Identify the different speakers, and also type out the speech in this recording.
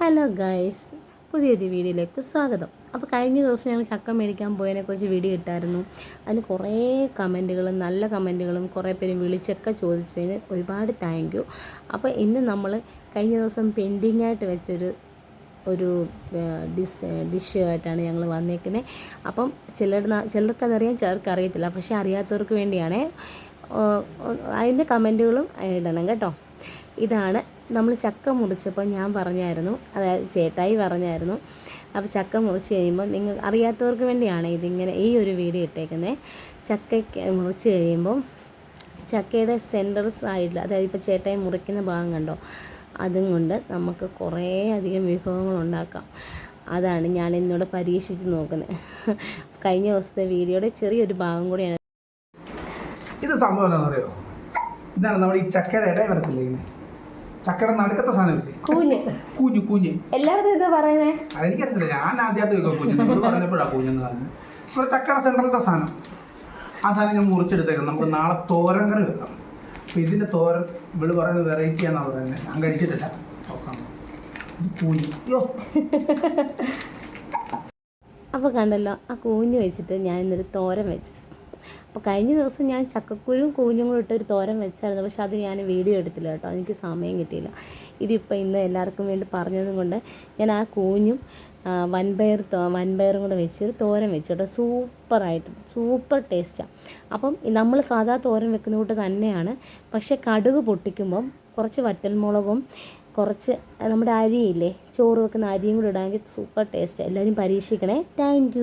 Speaker 1: Hello guys പുതിയൊരു വീഡിയോയിലേക്ക് സ്വാഗതം. അപ്പോൾ കഴിഞ്ഞ ദിവസം ഞങ്ങൾ ചക്ക മേടിക്കാൻ പോയതിനെക്കുറിച്ച് വീഡിയോ ഇട്ടായിരുന്നു. അതിന് കുറേ കമന്റുകളും നല്ല കമന്റുകളും കുറേ പേര് വിളിച്ചൊക്കെ ചോദിച്ചതിന് ഒരുപാട് താങ്ക് യു അപ്പോൾ ഇന്ന് നമ്മൾ കഴിഞ്ഞ ദിവസം പെൻഡിങ് ആയിട്ട് വെച്ചൊരു ഒരു ഡിസ് ആയിട്ടാണ് ഞങ്ങൾ വന്നേക്കുന്നത് അപ്പം ചിലർ ചിലർക്ക് അതറിയാം ചിലർക്ക് അറിയത്തില്ല. പക്ഷേ അറിയാത്തവർക്ക് വേണ്ടിയാണേ അതിന്റെ കമന്റുകളും ഇടണം കേട്ടോ. ഇതാണ് നമ്മൾ ചക്ക മുറിച്ചപ്പോൾ ഞാൻ പറഞ്ഞായിരുന്നു അതായത് ചേട്ടായി പറഞ്ഞായിരുന്നു. അപ്പോൾ ചക്ക മുറിച്ച് കഴിയുമ്പോൾ നിങ്ങൾ അറിയാത്തവർക്ക് വേണ്ടിയാണ് ഇതിങ്ങനെ ഈ ഒരു വീഡിയോ ഇട്ടേക്കുന്നത് ചക്കയ്ക്ക് മുറിച്ച് കഴിയുമ്പോൾ ചക്കയുടെ സെന്റർ സൈഡിൽ അതായത് ഇപ്പോൾ ചേട്ടായി മുറിക്കുന്ന ഭാഗം കണ്ടോ? അതും കൊണ്ട് നമുക്ക് കുറേ അധികം വിഭവങ്ങൾ ഉണ്ടാക്കാം. അതാണ് ഞാൻ ഇന്നോട് പരീക്ഷിച്ച് നോക്കുന്നത്. കഴിഞ്ഞ ദിവസത്തെ വീഡിയോയുടെ ചെറിയൊരു ഭാഗം കൂടിയാണ്.
Speaker 2: ഇത് സംഭവം എന്താണെന്നറിയോ? ഇതാണ് നമ്മുടെ ഈ ചക്കയുടെ ഇടയിൽ വരത്തില്ലേ ചക്കയുടെ നടുക്കത്തെ സാധനമില്ലേ?
Speaker 1: കൂഞ്ഞ്.
Speaker 2: കൂഞ്ഞു കൂഞ്ഞ്.
Speaker 1: എല്ലാവരും എന്താ പറയുന്നത്
Speaker 2: അതെനിക്കറിയില്ല ഞാൻ ആദ്യമായിട്ട് കുഞ്ഞ്. നിങ്ങൾ പറഞ്ഞപ്പോഴാണ് കൂഞ്ഞെന്ന് പറഞ്ഞത്. ഇപ്പോൾ ചക്കയുടെ സെൻട്രലത്തെ സാധനം. ആ സാധനം ഞാൻ മുറിച്ചെടുത്തേക്കാം. നമുക്ക് നാളെ തോരൻ കറി വെക്കാം അപ്പോൾ ഇതിന്റെ തോരൻ ഇവൾ പറയുന്നത് വെറൈറ്റി ആണെന്നാണ് പറയുന്നത്. ഞാൻ കഴിച്ചിട്ടില്ല. നോക്കാം. കൂഞ്ഞ്. അയ്യോ
Speaker 1: അപ്പോൾ കണ്ടല്ലോ ആ കൂഞ്ഞ് വെച്ചിട്ട് ഞാൻ ഇന്നൊരു തോരൻ വെച്ചു. അപ്പോൾ കഴിഞ്ഞ ദിവസം ഞാൻ ചക്കക്കുരും കൂഞ്ഞും കൂടെ ഇട്ടൊരു തോരൻ വെച്ചായിരുന്നു. പക്ഷെ അത് ഞാൻ വീഡിയോ എടുത്തില്ല കേട്ടോ. എനിക്ക് സമയം കിട്ടിയില്ല. ഇതിപ്പോൾ ഇന്ന് എല്ലാവർക്കും വേണ്ടി പറഞ്ഞതും കൊണ്ട് ഞാൻ ആ കൂഞ്ഞും വൻപയർ വൻപയറും കൂടെ വെച്ചൊരു തോരൻ വെച്ചു കേട്ടോ. സൂപ്പറായിട്ട് സൂപ്പർ ടേസ്റ്റാണ് അപ്പം നമ്മൾ സാധാ തോരൻ വെക്കുന്ന കൂട്ട് തന്നെയാണ്. പക്ഷെ കടുക് പൊട്ടിക്കുമ്പം കുറച്ച് വറ്റൽമുളകും കുറച്ച് നമ്മുടെ അരിയില്ലേ ചോറ് വെക്കുന്ന അരിയും കൂടെ ഇടാമെങ്കിൽ സൂപ്പർ ടേസ്റ്റ്. എല്ലാവരും പരീക്ഷിക്കണേ. താങ്ക്